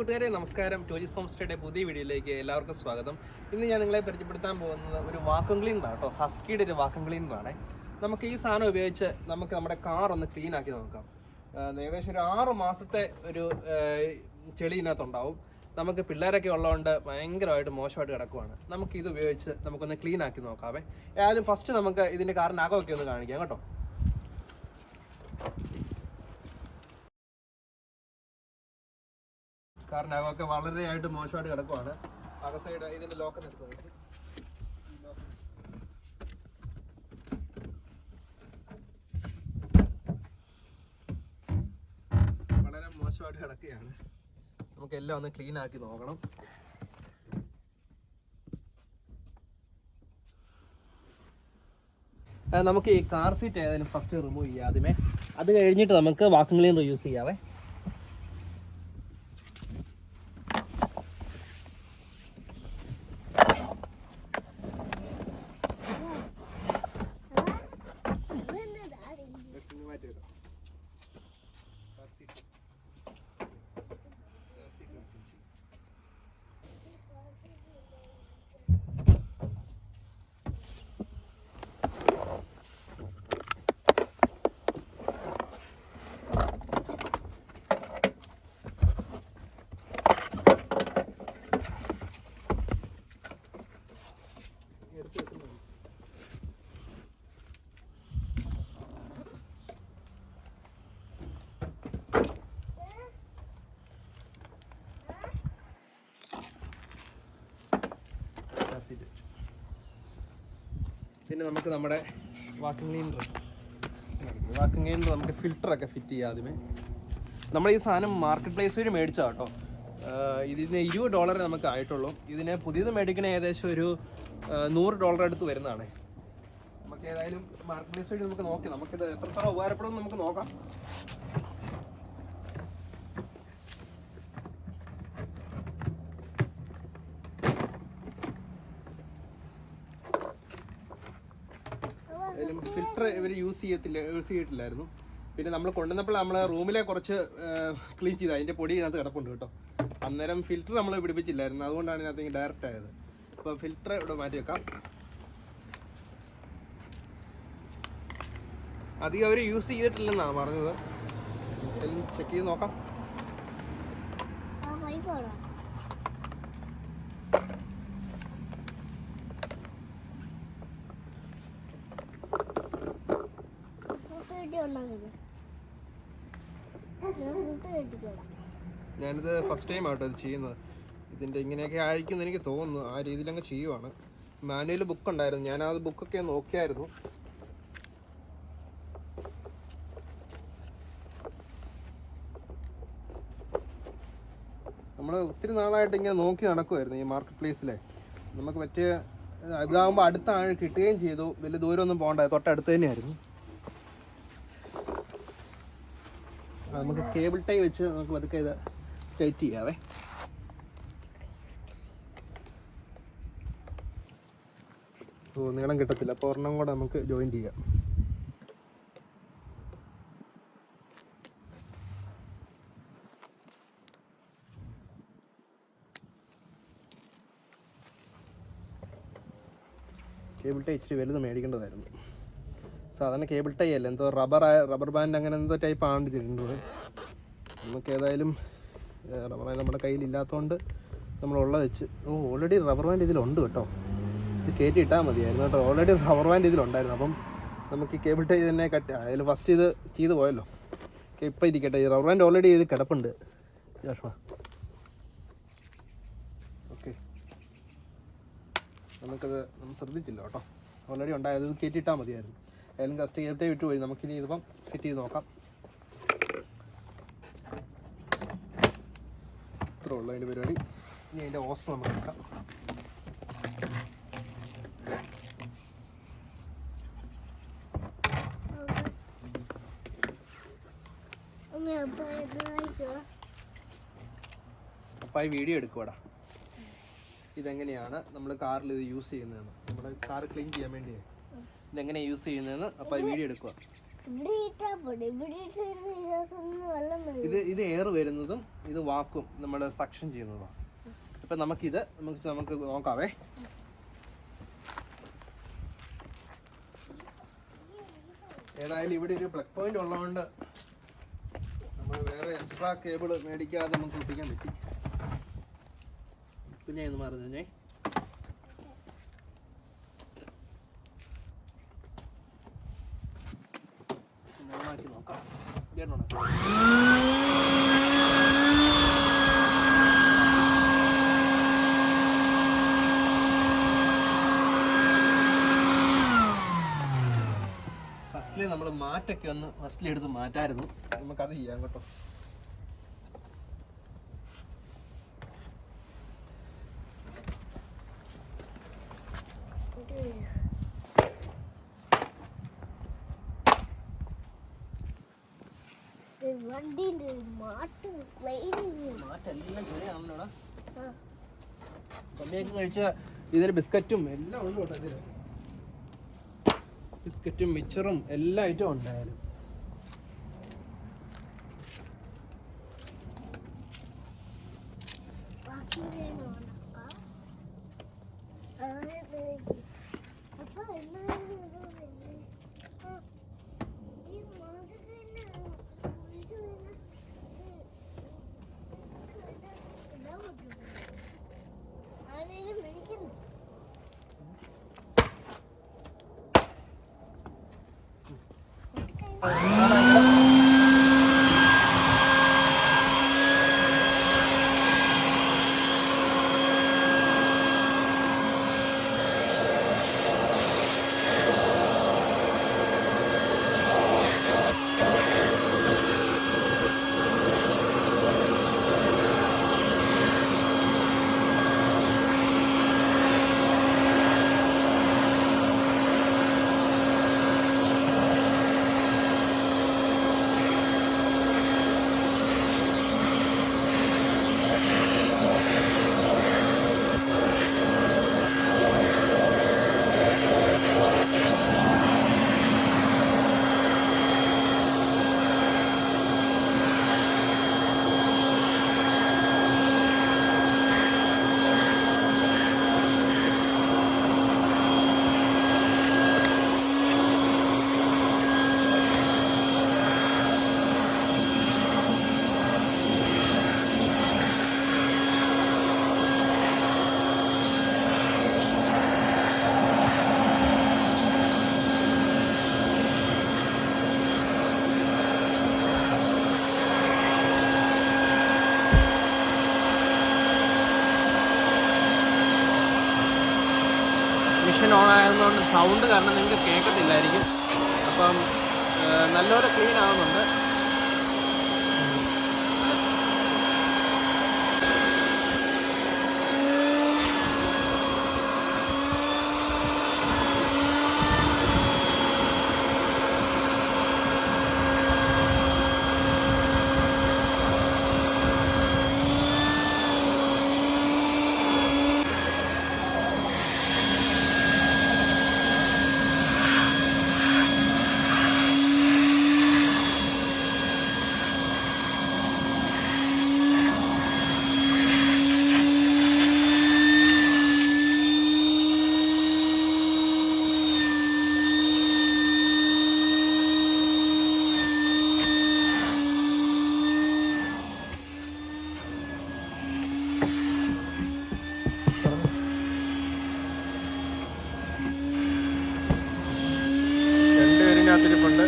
കൂട്ടുകാരെ നമസ്കാരം. ടോജിസ് ഹോം സ്റ്റേയുടെ പുതിയ വീഡിയോയിലേക്ക് എല്ലാവർക്കും സ്വാഗതം. ഇന്ന് ഞാൻ നിങ്ങളെ പരിചയപ്പെടുത്താൻ പോകുന്നത് ഒരു വാക്വം ക്ലീനറാണ് കേട്ടോ. ഹസ്കിയുടെ ഒരു വാക്വം ക്ലീനറാണ്. നമുക്ക് ഈ സാധനം ഉപയോഗിച്ച് നമുക്ക് നമ്മുടെ കാർ ഒന്ന് ക്ലീൻ ആക്കി നോക്കാം. ഏകദേശം ഒരു ആറ് മാസത്തെ ഒരു ചെളി ഇതിനകത്തുണ്ടാവും. നമുക്ക് പിള്ളേരൊക്കെ ഉള്ളതുകൊണ്ട് ഭയങ്കരമായിട്ട് മോശമായിട്ട് കിടക്കുവാണ്. നമുക്ക് ഇത് ഉപയോഗിച്ച് നമുക്കൊന്ന് ക്ലീൻ ആക്കി നോക്കാവേ. ഏതായാലും ഫസ്റ്റ് നമുക്ക് ഇതിന്റെ കാറിന്റെ അകമൊക്കെ ഒന്ന് കാണിക്കാം കേട്ടോ. കാരണം അതൊക്കെ വളരെയായിട്ട് മോശമായിട്ട് കിടക്കുവാണ്. അക സൈഡ് ഇതിന്റെ ലോക്ക് എടുക്കുന്നത് വളരെ മോശമായിട്ട് കിടക്കുകയാണ്. നമുക്ക് എല്ലാം ഒന്ന് ക്ലീൻ ആക്കി നോക്കണം. നമുക്ക് ഈ കാർ സീറ്റ് ഏതായാലും ഫസ്റ്റ് റിമൂവ് ചെയ്യാം ആദ്യമേ. അത് കഴിഞ്ഞിട്ട് നമുക്ക് വാക്കും ക്ലീനർ യൂസ് ചെയ്യാവേ. പിന്നെ നമുക്ക് നമ്മുടെ വാക്കിംഗ് ക്ലീനർ വാക്കിംഗ് ക്ലീനർ നമുക്ക് ഫിൽറ്ററൊക്കെ ഫിറ്റ് ചെയ്യാം ആദ്യമേ. നമ്മൾ ഈ സാധനം മാർക്കറ്റ് പ്ലേസ് വഴി മേടിച്ചാൽ കേട്ടോ. ഇതിന് ഇരുപത് ഡോളറേ നമുക്ക് ആയിട്ടുള്ളൂ. ഇതിന് പുതിയത് മേടിക്കണ ഏകദേശം ഒരു നൂറ് ഡോളർ അടുത്ത് വരുന്നതാണ്. നമുക്ക് ഏതായാലും മാർക്കറ്റ് പ്ലേസ് വഴി നമുക്ക് നോക്കി. നമുക്കിത് എത്രത്തോളം ഉപകാരപ്പെടും നമുക്ക് നോക്കാം. ഫിൽറ്റർ ഇവർ യൂസ് ചെയ്യത്തില്ല യൂസ് ചെയ്തിട്ടില്ലായിരുന്നു. പിന്നെ നമ്മൾ കൊണ്ടുവന്നപ്പോൾ നമ്മൾ റൂമിലെ കുറച്ച് ക്ലീൻ ചെയ്ത് അതിന്റെ പൊടി ഇതിനകത്ത് കിടപ്പുണ്ട് കേട്ടോ. അന്നേരം ഫിൽറ്റർ നമ്മൾ പിടിപ്പിച്ചില്ലായിരുന്നു. അതുകൊണ്ടാണ് ഇതിനകത്ത് ഡയറക്റ്റ് ആയത്. അപ്പോൾ ഫിൽറ്റർ ഇവിടെ മാറ്റി വെക്കാം. അധികം അവർ യൂസ് ചെയ്തിട്ടില്ലെന്നാണ് പറഞ്ഞത്. ചെക്ക് ചെയ്ത് നോക്കാം. ഞാനിത് ഫസ്റ്റ് ടൈം ആട്ടോ ഇത് ചെയ്യുന്നത്. ഇതിന്റെ ഇങ്ങനെയൊക്കെ ആയിരിക്കും എന്ന് എനിക്ക് തോന്നുന്നു. ആ രീതിയിൽ അങ്ങ് ചെയ്യുവാണ്. മാനുവൽ ബുക്ക് ഉണ്ടായിരുന്നു. ഞാൻ ആ ബുക്കൊക്കെ നോക്കിയായിരുന്നു. നമ്മൾ ഒത്തിരി നാളായിട്ട് ഇങ്ങനെ നോക്കി നടക്കുമായിരുന്നു ഈ മാർക്കറ്റ് പ്ലേസിലെ നമുക്ക് പറ്റിയ ഇതാകുമ്പോൾ അടുത്ത ആഴ് കിട്ടുകയും ചെയ്തു. വലിയ ദൂരമൊന്നും പോകണ്ട. തൊട്ടടുത്ത് തന്നെയായിരുന്നു. നമുക്ക് കേബിൾ ടൈ വെച്ച് നമുക്ക് പതുക്കെ ഇത് ടൈറ്റ് ചെയ്യാവേ ഓ നീളം കിട്ടത്തില്ല. അപ്പോൾ ഒരെണ്ണം കൂടെ നമുക്ക് ജോയിൻ ചെയ്യാം. കേബിൾ ടൈ ഇച്ചിരി വലുത് മേടിക്കേണ്ടതായിരുന്നു. സാധാരണ കേബിൾ ടൈ അല്ല? എന്തോ റബ്ബർ റബ്ബർ ബാൻഡ് അങ്ങനെ എന്തോ ടൈപ്പ് ആണ് ഇതിരുന്നത് നമുക്ക് ഏതായാലും റബ്ബർ നമ്മുടെ കയ്യിൽ ഇല്ലാത്തതുകൊണ്ട് ഉള്ള വെച്ച്. ഓ ഓൾറെഡി റബ്ബർ ബാൻഡ് ഇതിലുണ്ട് കേട്ടോ. ഇത് കയറ്റി ഇട്ടാൽ മതിയായിരുന്നു കേട്ടോ. ഓൾറെഡി റബ്ബർ ബാൻഡ് ഇതിലുണ്ടായിരുന്നു. അപ്പം നമുക്ക് ഈ കേബിൾ ടൈ തന്നെ കട്ട് അതിൽ ഫസ്റ്റ് ഇത് ചെയ്ത് പോയല്ലോ. ഇപ്പം ഇരിക്കട്ടെ. ഈ റബ്ബർ ബാൻഡ് ഓൾറെഡി ഇത് കിടപ്പുണ്ട്. ജോഷ്മ. ഓക്കെ നമുക്കത് നമ്മൾ ശ്രദ്ധിച്ചില്ല കേട്ടോ. ഓൾറെഡി ഉണ്ടായത് ഇത് കയറ്റിയിട്ടാൽ മതിയായിരുന്നു. ഏതെങ്കിലും കസ്റ്റ് കേബിൾ ടൈ വിട്ടുപോയി നമുക്കിനി ഇതിപ്പം ഫിറ്റ് ചെയ്ത് നോക്കാം. ഇത്രേ ഉള്ളൂ അതിന്റെ പരിപാടി. ഇനി അതിന്റെ ഓസ് നമുക്ക് എടുക്കാം. അപ്പോൾ ഈ വീഡിയോ എടുക്കുവാടാ. ഇതെങ്ങനെയാണ് നമ്മൾ കാറിൽ ഇത് യൂസ് ചെയ്യുന്നതെന്ന്. നമ്മൾ കാർ ക്ലീൻ ചെയ്യാൻ വേണ്ടിയേ. ഇതെങ്ങനെയാണ് യൂസ് ചെയ്യുന്നതെന്ന് അപ്പോൾ വീഡിയോ എടുക്കുക ഇത് ഇത് എയർ വരുന്നതും ഇത് വാക്കും നമ്മൾ സക്ഷൻ ചെയ്യുന്നതുമാണ്. അപ്പം നമുക്കിത് നമുക്ക് നമുക്ക് നോക്കാവേ. ഏതായാലും ഇവിടെ ഒരു പ്ലഗ് പോയിന്റ് ഉള്ളതുകൊണ്ട് നമ്മൾ വേറെ എക്സ്ട്രാ കേബിൾ മേടിക്കാതെ നമുക്ക് ഒട്ടിക്കാൻ പറ്റി. കുഞ്ഞെ ഒന്ന് മാറി ഫസ്റ്റിൽ നമ്മൾ മാറ്റൊക്കെ ഒന്ന് ഫസ്റ്റിലെടുത്ത് മാറ്റായിരുന്നു. നമുക്കത് ചെയ്യാം കേട്ടോ. മാട്ട് കമ്മിയൊക്കെ കഴിച്ച ഇതിൽ ബിസ്ക്കറ്റും എല്ലാം ഉണ്ട് കേട്ടോ ഇതിൽ ബിസ്ക്കറ്റും മിച്ചറും എല്ലാ ഐറ്റവും ഉണ്ടായാലും. മിഷൻ ഓൺ ആയതുകൊണ്ട് സൗണ്ട് കാരണം നിങ്ങൾക്ക് കേൾക്കത്തില്ലായിരിക്കും. അപ്പം നല്ലപോലെ ക്ലീൻ ആവുന്നുണ്ട്. രണ്ടുപേരിനകത്തിരിപ്പുണ്ട്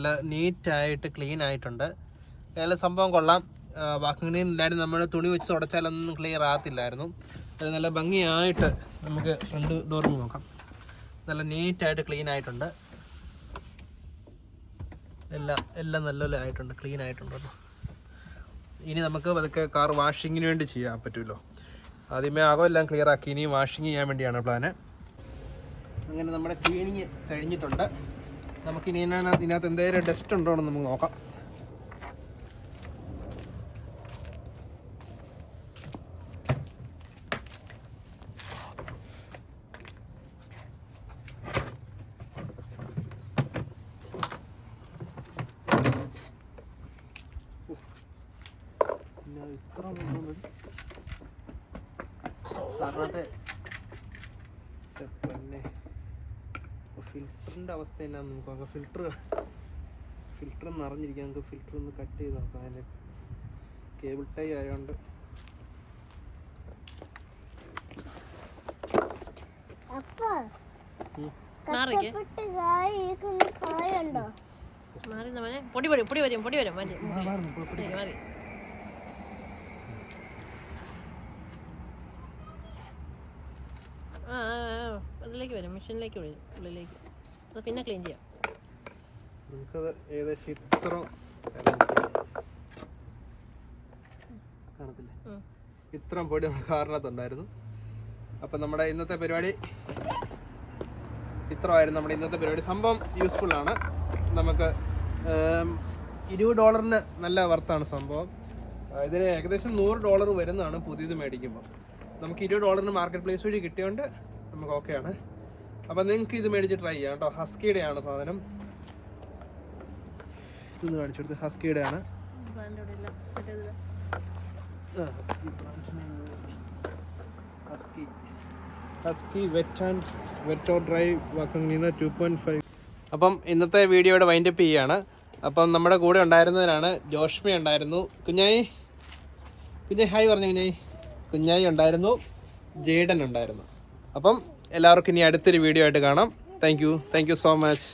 നല്ല നീറ്റായിട്ട് ക്ലീൻ ആയിട്ടുണ്ട്. നല്ല സംഭവം കൊള്ളാം. വാക്കിംഗ് എല്ലാവരും നമ്മൾ തുണി വെച്ച് തുടച്ചാലൊന്നും ക്ലിയർ ആകത്തില്ലായിരുന്നു. അത് നല്ല ഭംഗിയായിട്ട് നമുക്ക് ഫ്രണ്ട് ഡോർ നോക്കാം. നല്ല നീറ്റായിട്ട് ക്ലീൻ ആയിട്ടുണ്ട്. എല്ലാം എല്ലാം നല്ലപോലെ ആയിട്ടുണ്ട് ക്ലീൻ ആയിട്ടുണ്ട് ഇനി നമുക്ക് അതൊക്കെ കാർ വാഷിങ്ങിന് വേണ്ടി ചെയ്യാൻ പറ്റുമല്ലോ. ആദ്യമേ ആകോ എല്ലാം ക്ലിയർ ആക്കി ഇനി വാഷിങ് ചെയ്യാൻ വേണ്ടിയാണ് പ്ലാന് അങ്ങനെ നമ്മുടെ ക്ലീനിങ് കഴിഞ്ഞിട്ടുണ്ട്. നമുക്കിനി ഇനി ഇതിനകത്ത് എന്തെങ്കിലും ഡസ്റ്റ് ഉണ്ടോ എന്ന് നമുക്ക് നോക്കാം. ഇത്ര സാറിനകത്ത് പിന്നെ ഫിൽറ്ററിന്റെ അവസ്ഥ എന്നാന്ന് നമുക്ക് നോക്കാം ഫിൽറ്റർ ഫിൽറ്റർ നിറഞ്ഞിരിക്കുക നമുക്ക് ഫിൽറ്റർ ഒന്ന് കട്ട് ചെയ്ത് നോക്കാം. അതിന്റെ കേബിൾ ടൈ ആയതുകൊണ്ട് മാറി പൊടി പൊടി വരും പൊടി വരും. മാറ്റി അതിലേക്ക് വരും. മെഷീനിലേക്ക് വരും. ഉള്ളിലേക്ക്. അത് പിന്നെ ക്ലീൻ ചെയ്യാം. നമുക്കത് ഏകദേശം ഇത്ര കാണത്തില്ലേ. ഇത്രയും പൊടി നമ്മുടെ കാറിനകത്തുണ്ടായിരുന്നു. അപ്പം നമ്മുടെ ഇന്നത്തെ പരിപാടി ഇത്രമായിരുന്നു നമ്മുടെ ഇന്നത്തെ പരിപാടി. സംഭവം യൂസ്ഫുൾ ആണ്. നമുക്ക് ഇരുപത് ഡോളറിന് നല്ല വർത്താണ് സംഭവം. ഇതിന് ഏകദേശം നൂറ് ഡോളർ വരുന്നതാണ് പുതിയത് മേടിക്കുമ്പോൾ നമുക്ക് ഇരുപത് ഡോളറിന് മാർക്കറ്റ് പ്ലേസ് വഴി കിട്ടിയോണ്ട് നമുക്ക് ഓക്കെയാണ് അപ്പം നിങ്ങൾക്ക് ഇത് മേടിച്ച് ട്രൈ ചെയ്യാം കേട്ടോ. ഹസ്കിയുടെ ആണ് സാധനം. ഇത് കാണിച്ചു കൊടുത്ത്. ഹസ്കിയുടെ ആണ് ഡ്രൈ അപ്പം ഇന്നത്തെ വീഡിയോയുടെ വൈൻഡപ്പ് ചെയ്യാണ്. അപ്പം നമ്മുടെ കൂടെ ഉണ്ടായിരുന്നതിനാണ് ജോഷ്മി ഉണ്ടായിരുന്നു കുഞ്ഞായി. കുഞ്ഞായി ഹായ് പറഞ്ഞു കുഞ്ഞായി. കുഞ്ഞായി ഉണ്ടായിരുന്നു ജേഡൻ ഉണ്ടായിരുന്നു. അപ്പം എല്ലാവർക്കും ഇനി അടുത്തൊരു വീഡിയോ ആയിട്ട് കാണാം. Thank you thank you so much